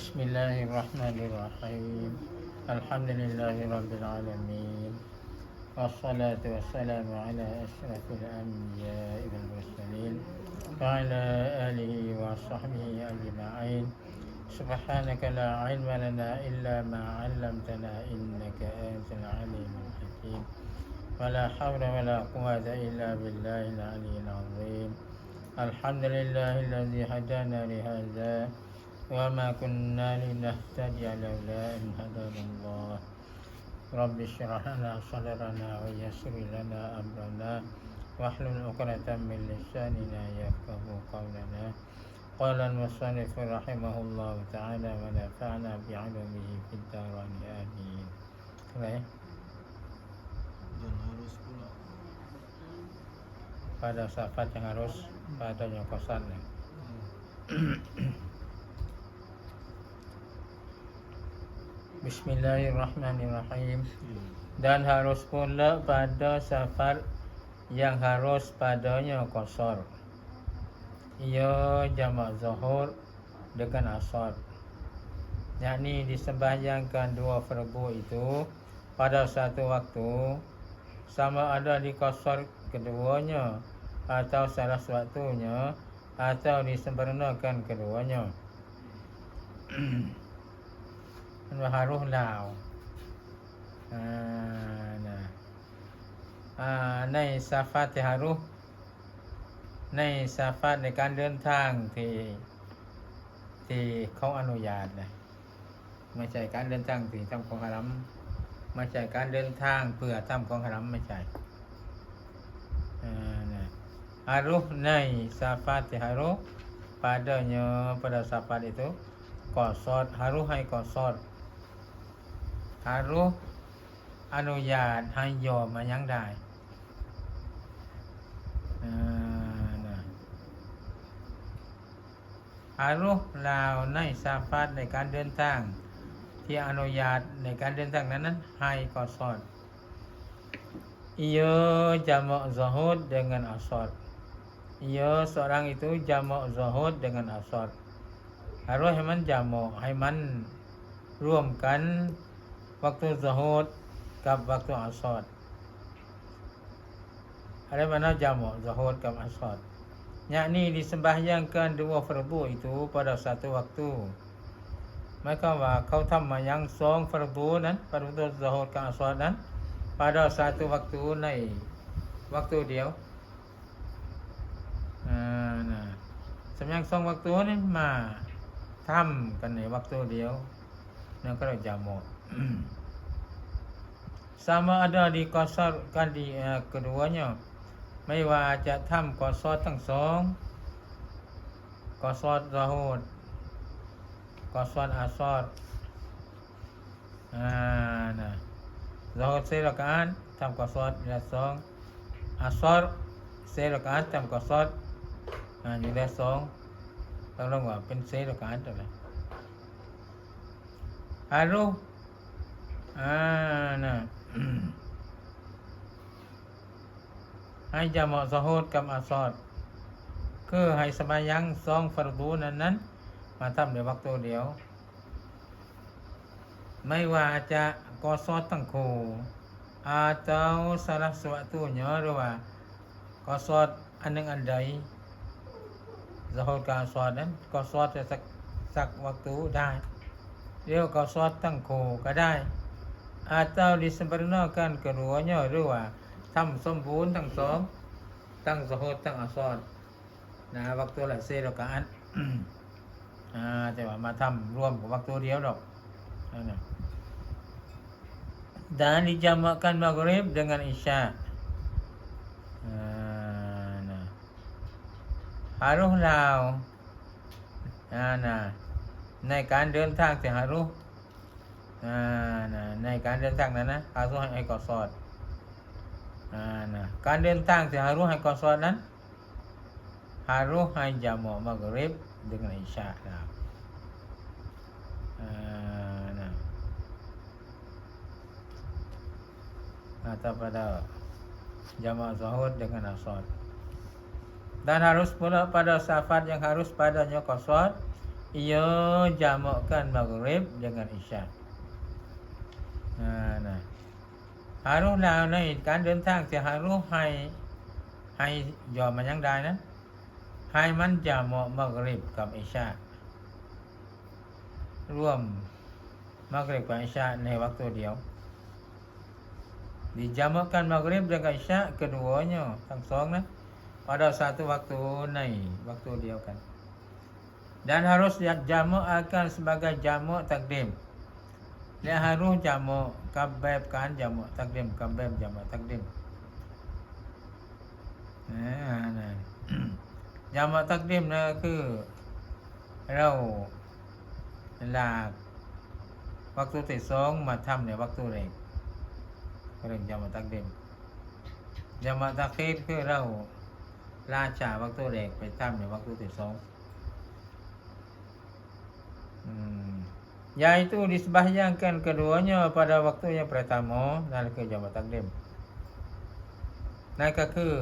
بسم الله الرحمن الرحيم. الحمد لله رب العالمين. والصلاة والسلام على أشرف الأنبياء والمرسلين وعلى آله وصحبه أجمعين. سبحانك لا علم لنا إلا ما علمتنا إنك أنت العليم الحكيم. ولا حول ولا قوة إلا بالله العلي العظيم. الحمد لله الذي هدانا لهذا وما كنا لنهتدي لولا أن هدانا الله. رب اشرح لنا صدرنا ويسر لنا أمرنا. واحلل عقدة من لساننا يفقه قولنا. قال المصنف رحمه الله تعالى ونفعنا بعلمه في الدارين آمين pada sahabat yang harus padanya kosan ya. Bismillahirrahmanirrahim. Dan harus pula pada safar yang harus padanya kosor ia jamak zuhur dengan asar. Yakni disembahyangkan dua fardu itu pada satu waktu sama ada di kosor keduanya atau salah satunya atau disempurnakan keduanya Haruh lau อ่านะอ่าในซาฟาที่ฮารุ ในซาฟาในการเดินทางที่ที่เขาอนุญาตนะไม่ใช่การเดินทางที่ทำของฮารัมไม่ใช่การเดินทางเพื่อทำของฮารัมไม่ใช่อ่าฮารุในซาฟาที่ฮารุ padanya pada safar itu kosot haruhai kosot hai kosot haru อนุญาตให้โยมมายังได้อารุลาวในซาฟาดในการเดินทาง ที่อนุญาตในการเดินทางนั้นนั้นให้กอสอด ia jamak zuhud dengan asar ia seorang itu jamak zuhud dengan asar harus ให้มัน jamak ให้มันร่วมกัน waktu zuhud กับ waktu asar ada mana jamak zuhud กับ asar yakni disembahyangkan dua fardu itu pada satu waktu หมายความว่าเขาทำมายังสองฟรดูนั้นฟรดูซอฮดกับอัสวาดนั้น pada satu waktu ใน waktu เดียวอ่านะสำยังสอง waktu นี่มาทำกันใน waktu เดียวนั่นก็เรียกจามด sama ada dikosarkan di uh, keduanya ไม่ว่าจะทำกอซอดทั้งสองกอซอดราโหดกอซอดอาซอดอ่านะราโหดเซลกานทำกอซอดละสองอาซอดเซลกานทำกอซอดอ่าอยู่ละสองต้องระวังเป็นเซลกานตัวไหนฮารู อ่านะให้จามาะสะโฮดกับอาซอดคือให้สบายยังสองฟรดูนั้นนั้น มาทำในวักตัวเดียว ไม่ว่าจะกอซอดตั้งคูอาเจ้าสารสวะตัวเนาะหรือว่ากอซอดอันหนึ่งอันใดจะหดการซอดนั้นกอซอดจะสักสักวักตัวได้เรียกกอซอดตั้งคูก็ได้ อาเจ้าดิสมบรณกันกระรัวเนาะหรือว่าทำสมบูรณ์ทั้งสองตั้งสหดตั้งอาซอดนะวักตัวละเซรกอันอ่าแต่ว่ามาทำรวมกับวักตัวเดียวดอกนั่นน่ะ dan dijamakkan maghrib dengan isya ah, nah. haruh lao ah, nah. ในการเดินทางที่ฮารุอ่านะในการเดินทางนั้นนะฮารุให้กอสอดอ่านะการเดินทางที่ฮารุให้กอสอดนั้นฮารุให้จามอมักริบ dengan isya nah. Uh, nah. atau pada jamaah zuhud dengan asar dan harus pula pada safar yang harus padanya qasar ia jamakkan maghrib dengan นะหารู้ลาวในการเดินทางจะหารู้ให้ให้ยอมมันยังได้นะให้มันจะเหมาะมากริบกับอิชาร่วมมากริบกับอิชาในวักตัวเดียว dijamakkan maghrib dengan isya keduanya langsung pada satu waktu naik waktu dia kan dan harus jamak akan sebagai jamak takdim และฮารุจามะกับแบบการจามะตักเดิมกับแบบจามะตักเดิมนะยามาตักเดิมนะคือ เราลากวักตุติสองมาทำในวักตุแรกเรียกยามาตักเดิมยามาตักเดิมคือเราลาชาวักตุแรกไปทำในวักตุติสองอืม Hmm. Yaitu disembahyangkan keduanya pada waktu yang pertama dan ke jamaah takdim นั่นก็คือ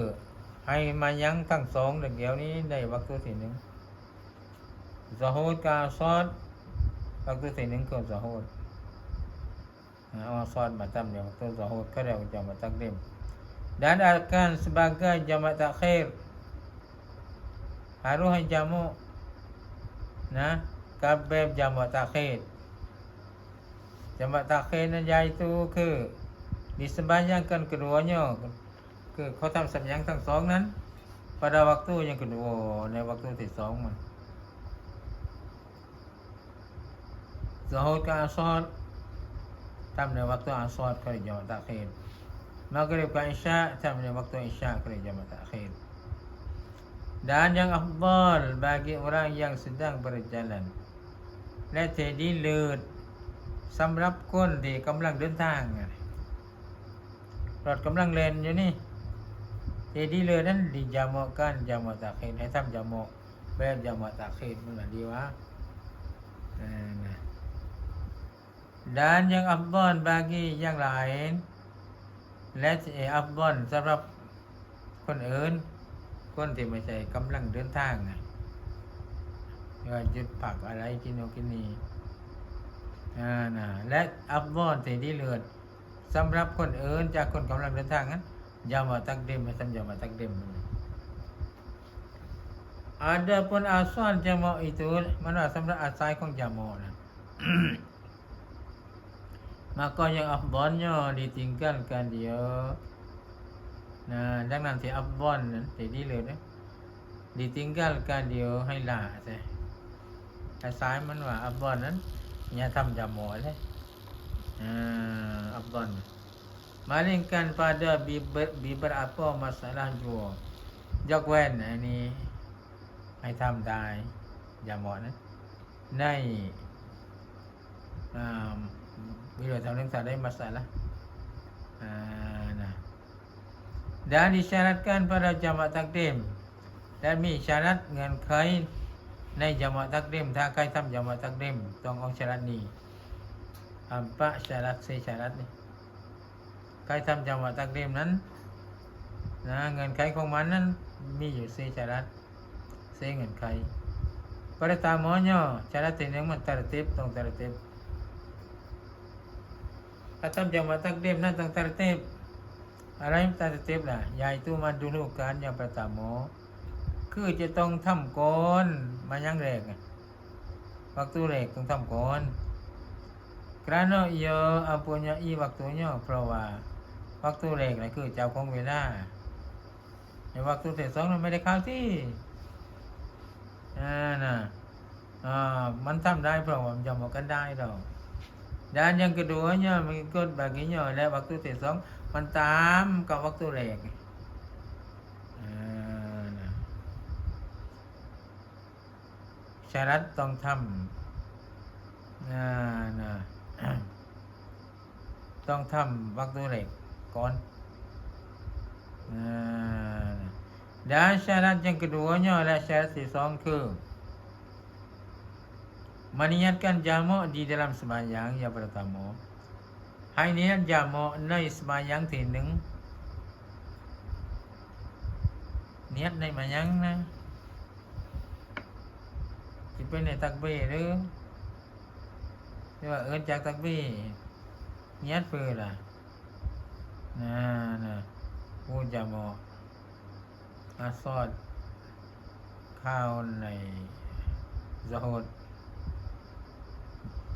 ให้มายั้งทั้งสองเดี๋ยวนี้ในวักตุที่หนึ่งซาฮูดกาซอดวักตุที่หนึ่งคือซาฮูดเอาซอดมาทำในวักตุซาฮูดก็เรียกว่าจ amaah takdim dan akan sebagai jamaah takhir harus ให้ jamak นะ kabeb jamak takhir jamak takhir นั้น iaitu คือ disembahyangkan keduanya คือเขาทำสัญญาณทั้งสองนั้น pada waktu yang kedua ใน waktu ที่สองมัน Zuhur ke Asar ทำใน waktu Asar ก็เรียก jamak takhir Maghrib ke Isya ทำใน waktu Isya ก็เรียก jamak takhir dan yang afdal bagi orang yang sedang berjalan และเทดีเลิศ สำหรับคนที่กำลังเดินทางรถกำลังเล่นอยู่นี่เทดีเลิศนั้นดีจามอกันจามอตาเขนให้ทำจามอแบบจามอตาเขนมันน่ะดีวะอ่านะ dan yang afdal bagi yang lain และอัฟบอนสำหรับคนอื่น คนที่ไม่ใช่กำลังเดินทางนะว่าหยุดผักอะไรกินโนกินนี่ อ่านะและอัฟบอนที่ดีเลือดสำหรับคนอื่นจากคนกำลังเดินทางนั้นอยามาตักเดมไม่ทำอยามาตักเดม Adapun asal jamak itu mana sambra asal kong jamak nah. Maka yang afdalnya ditinggalkan dia. Nah, dan nanti afdal jadi le dah. Ditinggalkan dia ให้ละใช่แต่ซ้ายมันว่าอัฟดอลนั้นอย่าทำจามอเลยอ่าอัฟดอล Malingkan pada biber, biber apa ในยมตักเดมถ้าใกล้ทำยมตักเดมตรงองชรัตนีอัมปะชรัตเซชรัตนี่ใกล้ทำยมตักเดมนั้นนะเงินไขของมันนั้นมีอยู่เซชรัตเซเงินไขปริตามอนยอชรัตเตนึงมันตระติบตรงตระติบถ้าทำจังหวะตักเดมนั้นตรงตัดเต็บอะไรตัดเต็บล่ะยายตู้มาดูลูกการยังประตามอ คือจะต้องทำก่อนมายังแรกอะ waktu แรกต้องทำก่อน kerana ia mempunyai waktunya เพราะว่า waktu แรกนั่นคือเจ้าของเวลาใน waktu ที่สองนั้นไม่ได้เข้าที่อ่านะอ่ามันทำได้เพราะว่ามันจะบอกกันได้ดอก dan yang keduanya mengikut baginya oleh waktu T2 มันตามกับ waktu แรกอ่านะ ชารัตต้องทำอ่านะต้องทำ waktu แรกก่อนอ่านะ dan syarat yang keduanya adalah syarat ที่สองคือ meniatkan jamak di dalam sembahyang yang pertama ให้เนียด jamak ในสมัยยัง จิเป็นในตักเบ้หรือหรือว่าเอิ้นจากตักเบ้เนียดเปือล่ะนะนะพูดจะหมออาซอด ข้าวในซะโฮด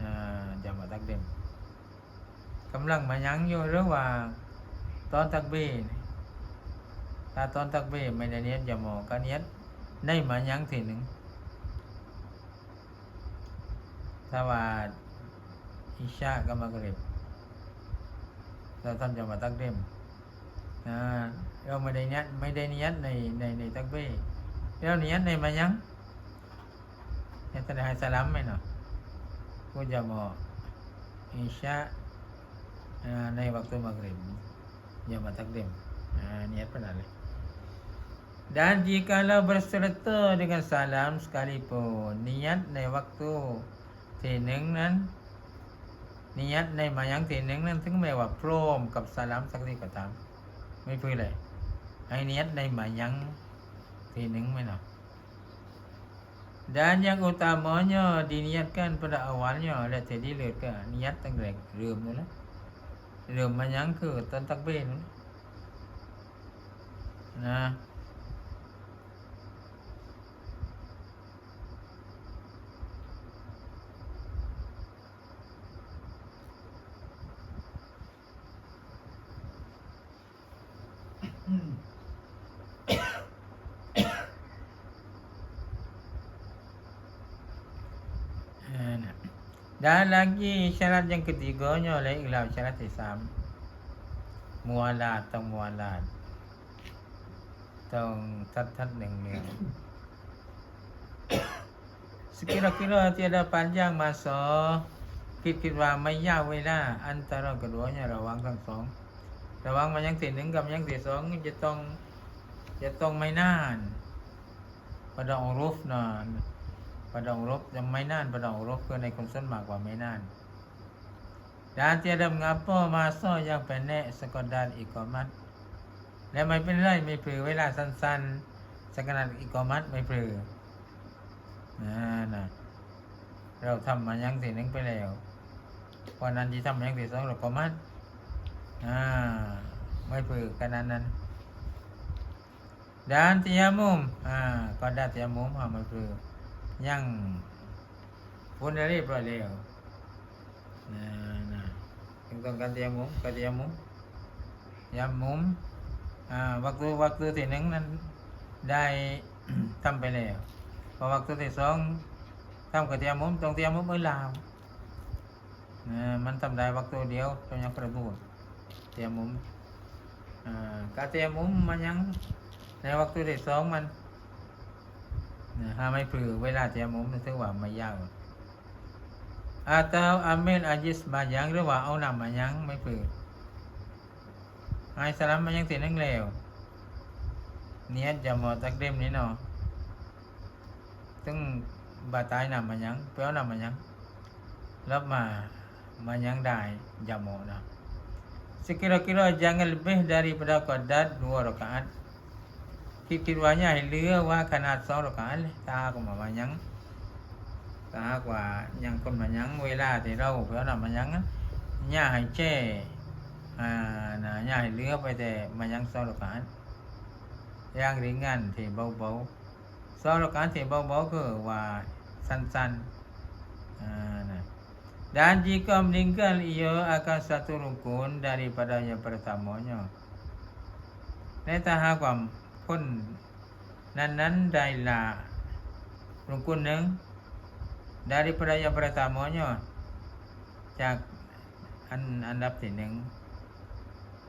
อ่าจะมาตักเด่มกำลังมายังอยู่หรือว่าตอนตักเบ้ถ้าตอนตักเบ้ไม่ได้เนียดจะหมอก็เนียดได้มายังทีหนึ่ง ถ้าว่าอิชากับมักริบเราทำจะมาตักเด่มนะเราไม่ได้เนียดไม่ได้เนียดในในในตักเบ้เราเนียดในมายังเนี่ยแสดงให้สลัมไหมเนาะกูจะบอกอิชาอ่าใน waktu maghrib ya ma takdim ah niat pernah le dan jikalau berserta dengan salam sekalipun niat ใน waktu ทีหนึ่งนั้นนิยัตในมายังทีหนึ่งนั้นถึงแม้ว่าพร้อมกับสลามสักทีก็ตาม ไม่พูดเลยให้นิยัตในมายังทีหนึ่งไหมเนาะ Dan yang utamanya diniatkan pada awalnya oleh tadi ke niat tenggelam rum tu lah. Rum mayang ke tan takbir tu. Nah, Ah, nah. Dan lagi syarat yang ketiganya oleh ialah syarat Islam. Mualat atau mualat. ต้องทัดทัดหนึ่งเนือง Sekira-kira tiada panjang masa Kit-kit ว่าไม่ยากเวลาอันตรายกระดัวเนี่ยระวังทั้งสองระวังมันยังที่หนึ่งกับยังที่สองจะต้องจะต้องไม่นาน ประดองรบยังไม่น่านประดองรบเพื่อในคนส้นมากกว่าไม่น่านดานเจดำงาป้อมาซ่อยังเป็นแน่สกอดานอีกอมัดและไม่เป็นไรไม่เปลือเวลาสั้นๆสกนัดอีกอมัดไม่เปลือนะนะเราทำมายังสิ่งนึงไปแล้วเพราะนั้นที่ทำมายังสิ่งสองเรากมัดอ่าไม่เปลือกันนั้นนั้นดานเตียมุมอ่าก็ได้เตียมุมเอาไม่เปลือ ยังพ้นได้เรียบร้อยแล้วนะนะจึงต้องการ tiyamum ก็ tiyamum tiyamum อ่าวักตัววักตัวที่หนึ่งนั้นได้ทำไปแล้วพอวักตัวที่สองทำกับเตรียมมุมตรงเตรียมมุมเมื่อลาวนะมันทำได้วักตัวเดียวตรงยังประบูเตรียมมุมอ่ากาเตรียมมุมมันยังในวักตัวที่สองมัน นถ้าไม่ปลือเวลาแจมุมถือว่าไม่ยากอาตาอาเมนอาจิสมายังหรือว่าเอานำมายังไม่ปลือไอ้สลัมมายังเสร็จนั่งเลวเนี้ยจะหมอตักเดมนี้เนาะต้องบาตายนำมายังเปล่านำมายังรับมามายังได้จะหมอนะ sekira-kira jangan lebih daripada qadar dua rakaat คิดคิดว่าใหญ่เรือว่าขนาดเสาหรอกอันตาก็มาว่ายังตากว่ายังคนมายังเวลาที่เราเพื่อนมายังหญ้าให้แจ่อาหนาหญ่าให้เรือไปแต่มายังเสาหรอกอันย่างริงงานที่เบาเบาเสาหรอกอันที่เบาเบาก็ว่าสั้นๆอ่านะ Dan jika meninggal ia akan satu rukun daripada yang pertamanya. Ini tahap กุนหนึ่ง daripada yang pertamanya จากอันอันดับที่หนึ่ง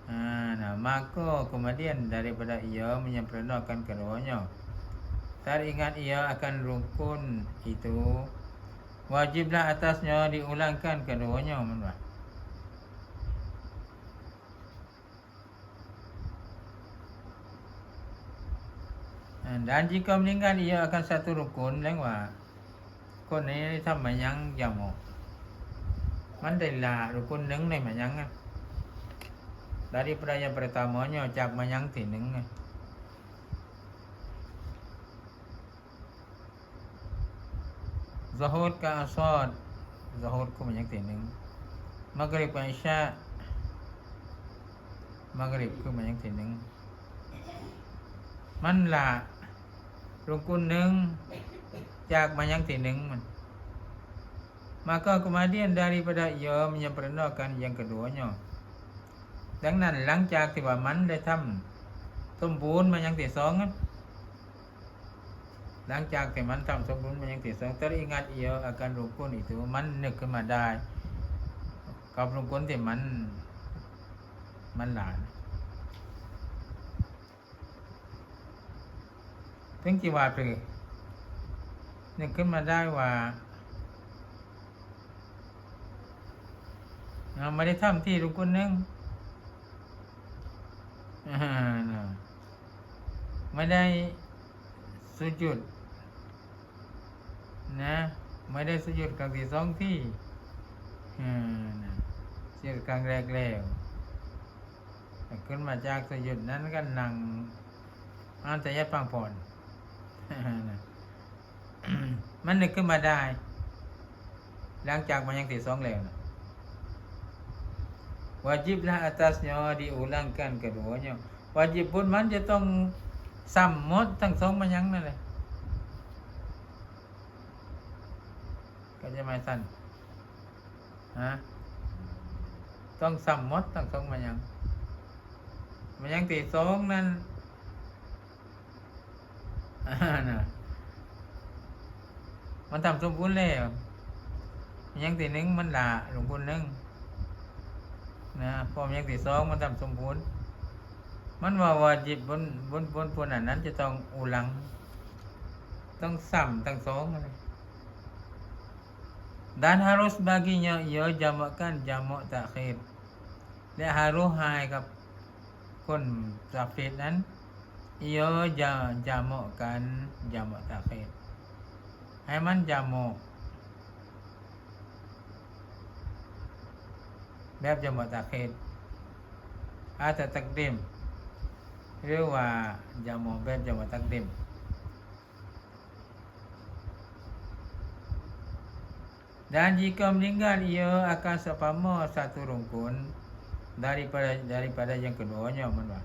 Ha, nah, maka kemudian daripada ia menyempurnakan keduanya. Teringat ia akan rukun itu wajiblah atasnya diulangkan keduanya menurut. Dan jika meninggal ia akan satu rukun lengwa. Kon ni ทำมายังยามมันได้ละรุกุนหนึงในมายังอะ daripada yang pertamanya cak mayang tineng Zuhur ke asar Zuhur ku banyak tineng Maghrib ke isya Maghrib ku banyak tineng มัน ละรุกุนหนึ่งจากมายังที่หนึ่งมัน maka kemudian daripada ia menyempurnakan yang keduanya ดังนั้นหลังจากที่ว่ามันได้ทำสมบูรณ์มายังที่สองหลังจากที่มันทำสมบูรณ์มายังที่สอง teringat ia akan rukun itu มันนึกขึ้นมาได้กับร ukun ที่มันมันหลาน ถึงจีว่าหรือนึกขึ้นมาได้ว่าเราไม่ได้ทำที่รุกุนนึงอ่าน่ะไม่ได้สุจุด นะ ไม่ได้สุจุดครั้งที่สองที่เสียครั้งแรกแล้วแต่ขึ้นมาจากสุจุดนั้นก็นั่งอ่านแต่ยัดปังผ่อน มันนึกขึ้นมาได้ หลังจากมันยังที่สองแล้วนะ wajiblah atasnya diulangkan keduanya wajib pun มันจะต้องซ้ำหมดทั้งสองมันยังนั่นแหละก็จะม่สั้นฮะต้องซ้ำหมดทั้งสองมันยังมันยังที่สองนั้น อ่าน่ะมันทำสมบูรณ์แล้วยังที่หนึ่งมันละหลวงคุณหนึ่งนะพอมยังที่สองมันทำสมบูรณ์มันว่าวาจิบบนบนบนบนอันนั้น จะต้องอุลัง ต้องซ้ำทั้งสองเลย dan harus baginya ia jamakkan jamak takhir และฮารุหายกับคนตักฟิดนั้น ia ja jamakkan jamak takhir ให้มันจามกแบบจามกตาเคดอาจจะตักดิมหรือว่าจามกแบบจามกตักดิม dan jika meninggal ia akan sepama satu rukun daripada daripada yang keduanya mana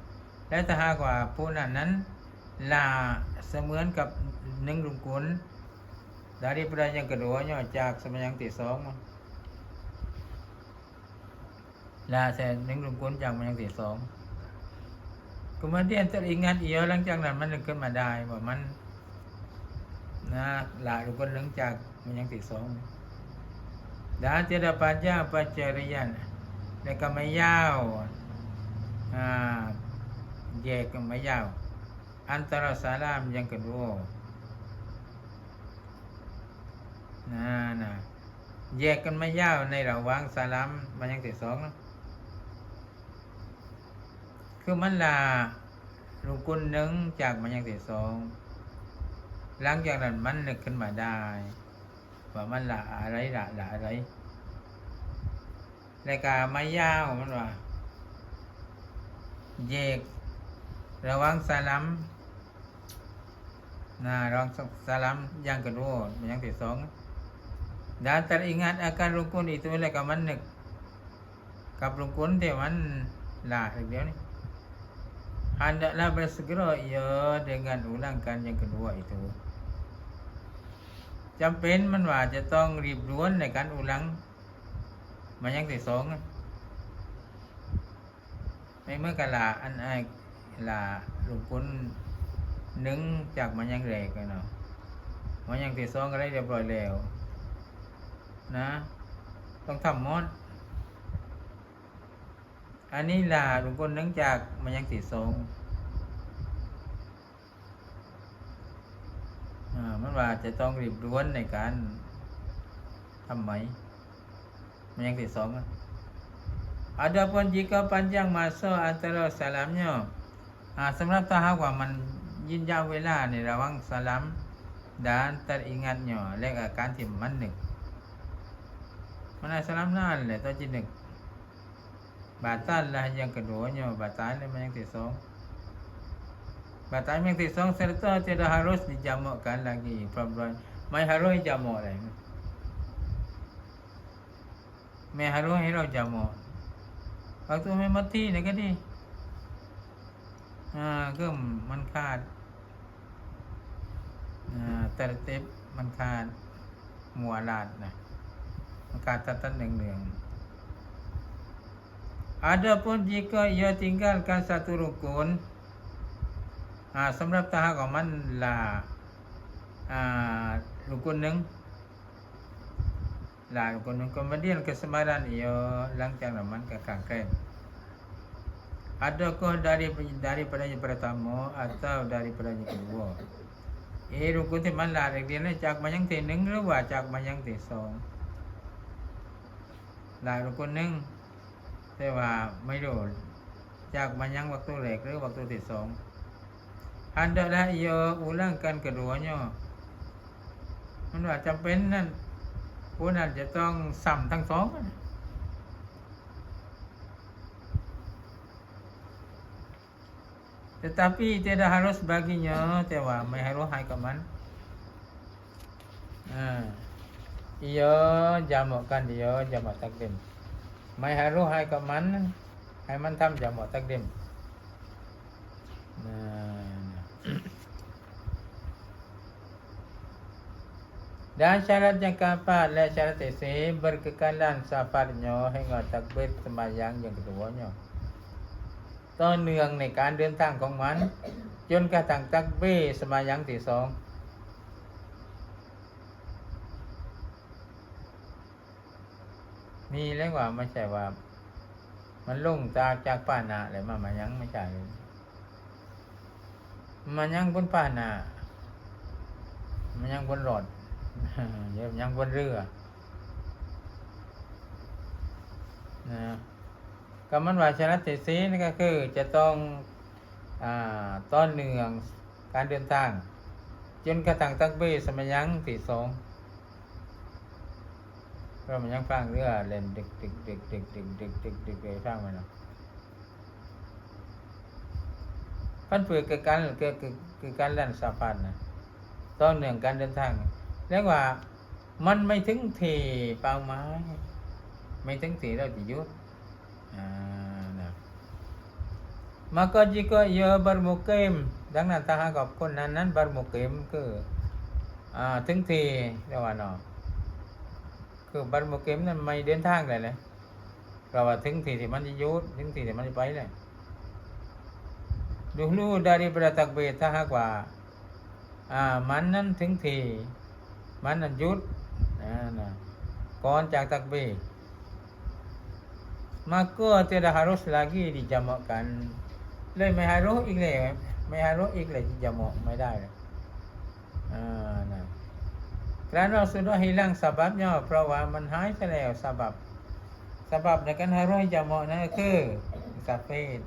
และถ้าหากว่าผู้นั้นนั้นลาเสมือนกับหนึ่งรุกุล daripada yang keduanya จากสมัยยังที่สองลาแต่หนึ่งรุกุลจากมัยยังที่สอง kemudian teringat ia หลังจากนั้นมันนึกขึ้นมาได้ว่ามันนะลารุกุลหลังจากมัยยังที่สอง dan tiada panjang pencarian dan kemayau ha, แยกกันไม่ยาวอ่า antara salam yang kedua นะนะแยกกันไม่ยาวในระหว่างสลามมันยังที่สองนะคือมันลาลูกกุลหนึ่งจากมันยังที่สอง หลังจากนั้นมันนึกขึ้นมาได้ว่ามันละอะไรละละอะไรแล้วก็ไม่ยาวมันว่าแยก ระวังสลัมนะระวังสลัมยังกระโดดอยังที่สองดาน teringat akan rukun itu กับมันหนึ่งกับรกุนที่มันลาเดียวนี่ hendaklah bersegera วยงานอุลังการยัง yang kedua itu จำเป็นมันว่าจะต้องรีบร้วนในการอุลังมันยังที่สองไม่เมื่อกะลาอันไอ ลาลูกคุณหนึ่งจากมันยังแรกกันเนาะมันยังที่สองก็ได้เรียบร้อยแล้ว นะ ต้องทำหมดอันนี้ลาลูกคุณหนึ่งจากมันยังที่สองอ่ามันว่าจะต้องรีบร้วนในการทำไหม มันยังที่สองอะ Adapun jika panjang masa antara salamnya สำหรับถ้าหาว่ามันยืนยาวเวลาในระวังสลัมดานตัดอิงัดหย่อและอาการที่มันหนึ่งมันอาสลัมนานแหละตัวจีหนึ่งบาดตันละยังกระโดดหย่อบาดตายเลยมันยังติดสองบาดตายยังติดสองเสร็จแล้วจะได้ฮารุสดิจามกัน lagi problem ไม่ฮารุสจามอะไรไม่ฮารุให้เราจาม waktu memang mati nak ni อ่าก็มันขาดอ่าแต่เต็บมันขาดหมัวลาดนะมันขาดตัดตัดหนึ่งหนึ่ง Adapun jika ia tinggalkan satu rukun ha, Semrap tahap kaman la ha, Rukun neng La rukun neng Kemudian kesembaran ia Langcang raman ke kangkren Adakah dari daripada yang pertama atau daripada yang kedua เอรุกุที่มันลาเด็กเรียนจากมายังที่หนึ่งหรือว่าจากมายังที่สองลารุกุหนึ่งแต่ว่าไม่รู้จากมายัง waktu แรกหรือ waktu ที่สอง hendaklah ia ulangkan keduanya มันว่าจำเป็นนั่นผู้นั้นจะต้องซ้ำทั้งสอง Tetapi tidak harus baginya Tewa Mai harus hai kaman ha. Ia jamakkan dia jamak takdim Mai harus hai kaman Hai man tham jamak takdim. Dan syarat yang keempat dan syarat isi berkekalan safarnya hingga takbir sembahyang yang keduanya. ต่อเนื่องในการเดินทางของมัน จนกระทั่งตักเบ้สมายังที่สองมีเรื่องว่าไม่ใช่ว่า มันลุ่งจากจากป้านาเลยมามายังไม่ใช่เลยมายังบนป้านามายังบนรถเดี๋ยวยังบนเรือนะ ก็มันว่าชนะติสีนี่ก็คือจะต้องอต้อนเนืองการเดินทางจนกระทั่งตักเบสมัยยังที่สองเรามันยังฟังเรือเล่นดึกดึกดึกดึกดึกดึกดึกดึกเลยฟังมันเนาะพันเปลือกคือการคือคือคือการเล่นสาพันนะต้อนเนืองการเดินทางเรียกว่ามันไม่ถึงทีเป้าหมายไม่ถึงทีเราจะยุด มาก็จิกยอบารมุกเกมดังนั้นถ้าหากกับคนนั้นนั้นบารมุกเกมคือถึงทีเรียกว่าเนาะคือบารมุกเกมนั้นไม่เดินทางเลยเลยเราว่าถึงทีที่มันจะยุดถึงทีที่มันจะไปเลยดูนู่ดาริประตักเบตถ้าหากว่าอ่ามันนั้นถึงทีมันนั้นยุดนะนะก่อนจากตักเบ maka tiada harus lagi dijamakkan. Lain mai harus ikhlas. Mai harus ikhlas jamak. Mai dah. Ha, nah. Kerana sudah hilang sebabnya, perawan menhai selesai sebab. Sebab dengan harus jamak ni ke musafir.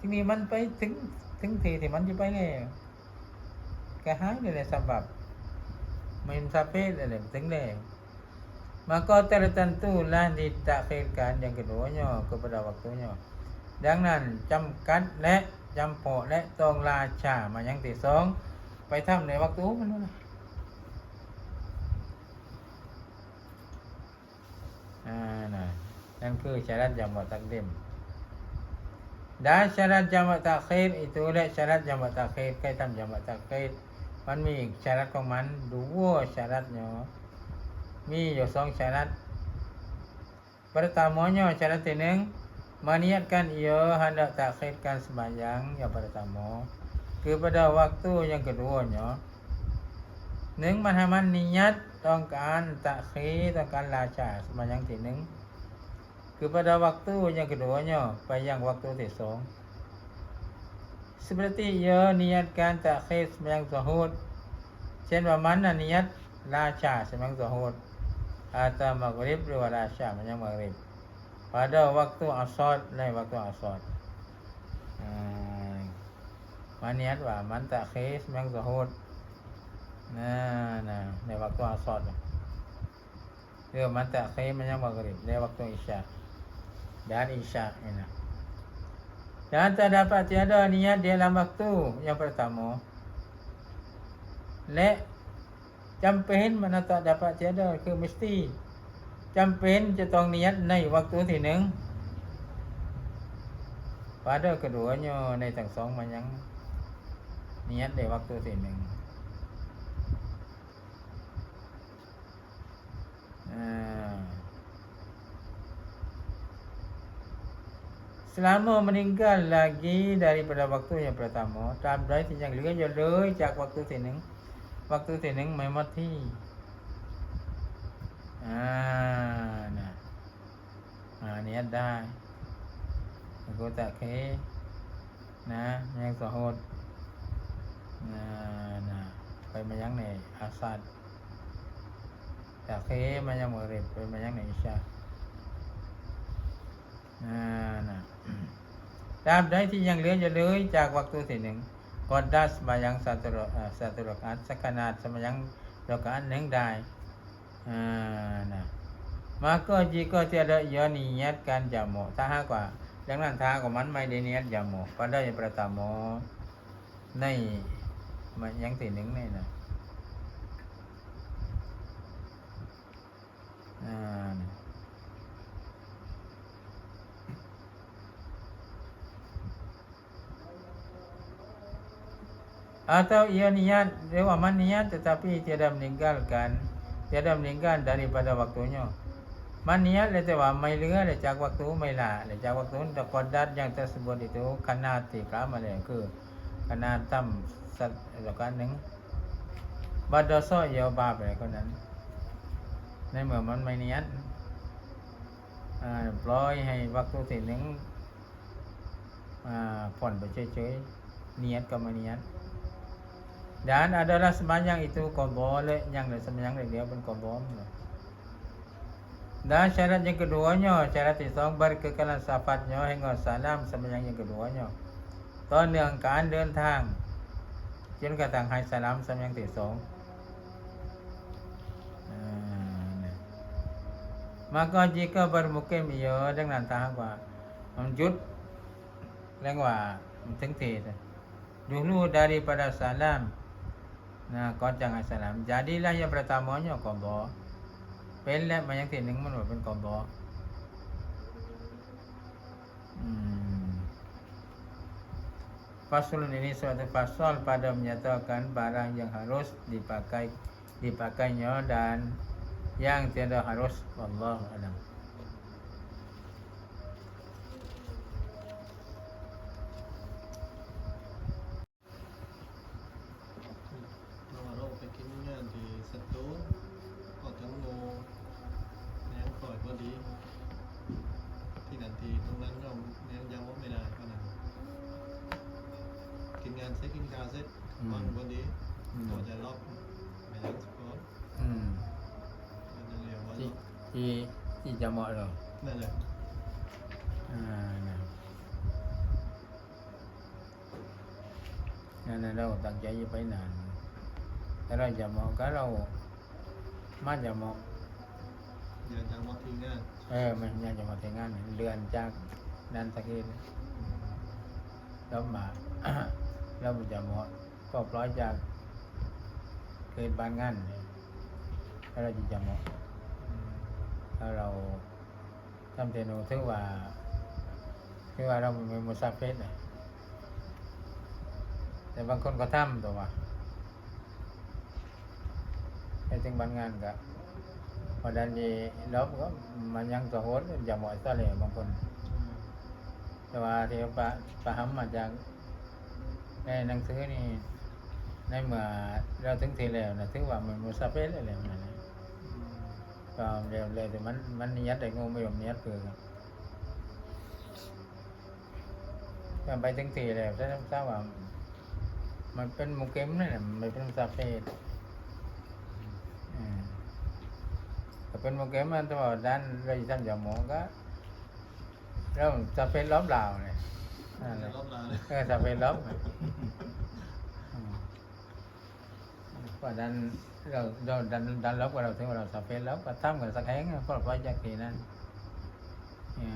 ทีนี้มันไปถึงถึงทีที่มันจะไปแล้วก็หายเลยสำหรับมันซาเป้เลยถึงแล้ว Maka tertentu lah ditakhirkan yang keduanya kepada waktunya. ดังนั้นจำกัดและจำเพาะและตองราชามายังที่สองไปทำในวัตถุมันนะนะนั่นคือชารัตจำวตักเดมดาชารัตจำวตักเคิดอิตัวและชารัตจำวตักเคิดใกล้ทำจำวตักเคิดมันมีชารัของมันดูว่าชารัตเนาะ มีอยู่สองชารัต Pertamanya syarat ini Maniatkan ia hendak takhirkan sembahyang yang pertama Kepada waktu yang keduanya หนึ่งมันให้มันนิยัตต้องการตะคีต้องการลาชาสมัยยังที่หนึ่งคือ pada waktu yang keduanya ไปยัง waktu ที่สอง seperti ia niatkan takhir sembahyang zuhud เช่นว่ามันน่ะนิยัตลาชาสมัยยัง zuhud atau maghrib dua asya macam maghrib. Pada waktu asar lain waktu asar hmm. maniat wa man takhis mang zuhud nah nah. ใน waktu asar dia man takhis macam maghrib. Di waktu isya. Dan isya ini dan terdapat tiada niat di dalam waktu. Yang pertama le จำเป็นมนตะดาปะเจดคือมิสตีจำเป็นจะต้องนิยตในวักตัวที่หนึ่งฟาเดอร์กระดัวโยในทั้งสองมันยังนิยตในวักตัวที่หนึ่งสลาม meninggal lagi daripada waktu yang pertama. Time berarti yang lebih jauh dari waktu yang จาก waktu ที่หนึ่งหนึ่งไม่หมดที่อ่านะอ่านี่ยได้กูตะเคนะยังสหดนะนะไปมายังในอาสัดตะเคมายังมะริบไปมายังในอิชาอ่านะตาบใดที่ยังเหลืออยู่เลยจากวักตุที่หนึ่ง ก็ดดัสมายังสัตุรสัตว์โลกัสสกนาสมายังโลกันเน่งได้นะมาก็จีก็จะได้ย้อนีเนียดการจำโมถ้าหากว่าดังนั้นทากว่ามันไม่ได้เนียดจำโมก็ได้ประตามโมในมันยังตีหนึ่งในี่นะอ่านะ atau ia niat dewa man niat tetapi tiada meninggalkan tiada meninggal daripada waktunya man niat le tewa mai lừa le จาก waktu mai la le จาก waktu dak qadat yang tersebut itu karena tika male ke karena tam sat แล้วกันหนึ่งบัดดอซอยาวบาปอะไรคนนั้น ในเมื่อมันไม่เนียดอ่าปล่อยให้วักตุที่หนึ่งผ่อนไปเฉยๆเนียดก็ไม่เนียด Dan adalah semayang itu boleh yang dan semayang dia pun kobol. Dan syarat yang keduanya, syarat ที่สองบริคือการสัพพัดย่อให้งอสาลามสมัย yang keduanya ต่อเนื่องการเดินทางจนกระทั่งให้สลามสมัย yang ที่สองอ่าเนี่ย maka jika bermukim ia dengan tahap ว่ามันหยุดเรียกว่ามันถึงที dulu daripada salam Nah, kau jangan salam. Jadilah yang pertamanya qadha. Pelek yangที่หนึ่งมันว่าเป็นqadha. Hmm. Faslun ini suatu pasal pada menyatakan barang yang harus dipakai dipakainya dan yang tidak harus wallahu alam. กินงานเสร็จกินข้าวเสร็จอืมว่างพอดีอืมก็จะล็อกไม่ยังสปอร์ต Hmm. ก็จะเรียกว่า Ci ล็อก ci ci jamak tu. นั่นแหละ Ah, nah. Nên là đâu tặng chạy với nàn Cái đó giờ một cái đâu Má giờ một อย่าจังว่าทิ้งงาน แล้วมันจะหมดก็ปล่อยจากเคยบางงานถ้าเราจะเหมดถ้าเราทำเทนูถึงว่าถึงว่าเราเป็นมุสาเฟสแต่บางคนก็ทำตัวว่าแต่ถึงบางงานก็พอดันดีแล้วก็มันยังสะโหนอย่าหมอยซะเลยบางคน แต่ว่าเทวปะปะหัมมาจาก ในหนังสือนี่ในเมื่อเราถึงทีแล้วนะถือว่ามันมุสาเฟสเลยแหละนั่นแหละก็เร็วเลยแต่มันมันนิยัดแต่งูไม่ยอมนิยัดคือก็ไปถึงทีแล้วถ้าทราบว่ามันเป็นหมูเก็มนี่แหละมันไม่เป็นซาเฟตอืมถ้าเป็นหมูเก็มมันตัวด้านเราจะทำอย่างหมูก็เริ่มซาเฟตล้อมเหล่าเนี่ย นั่นแหจะละลบลาเลยเออซาเฟตล้อมอืมเพราะนั้นเราเราดันดันลบกับเราถึงว่าเราซาเฟตลบก็ทำกันสักแห่งก็ปล่อยจากทีนั้นเนี่ย